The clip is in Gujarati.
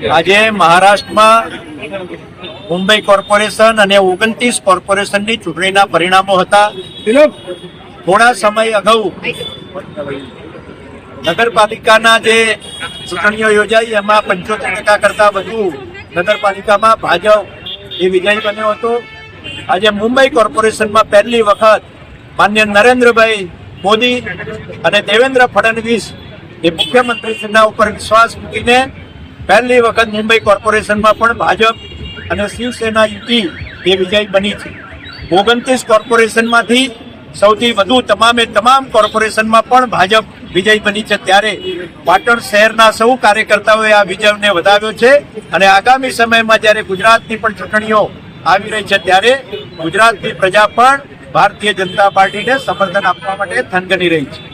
આજે મહારાષ્ટ્રમાં મુંબઈ કોર્પોરેશન અને ઓગણત્રીસ કોર્પોરેશનની ચૂંટણીના પરિણામો હતા. થોડા સમય અગાઉ નગરપાલિકાના જે ચૂંટણીઓ યોજાઈ એમાં પંચોતેર ટકા કરતા વધુ નગરપાલિકામાં ભાજપ એ વિજય બન્યો હતો. આજે મુંબઈ કોર્પોરેશનમાં પહેલી વખત માન્ય નરેન્દ્રભાઈ મોદી અને દેવેન્દ્ર ફડણવીસ એ મુખ્યમંત્રીશ્રીના ઉપર વિશ્વાસ મૂકીને પહેલી વખત મુંબઈ કોર્પોરેશનમાં પણ ભાજપ અને શિવસેના યુતિ એ વિજય બની છે. ઓગણત્રીસ કોર્પોરેશનમાંથી સૌથી વધુ તમામે તમામ કોર્પોરેશનમાં પણ ભાજપ વિજય બની છે. ત્યારે પાટણ શહેરના સૌ કાર્યકર્તાઓએ આ વિજયને વધાવ્યો છે અને આગામી સમયમાં જ્યારે ગુજરાતની પણ ચૂંટણીઓ આવી રહી છે ત્યારે ગુજરાતની પ્રજા પણ ભારતીય જનતા પાર્ટીને સમર્થન આપવા માટે થનગની રહી છે.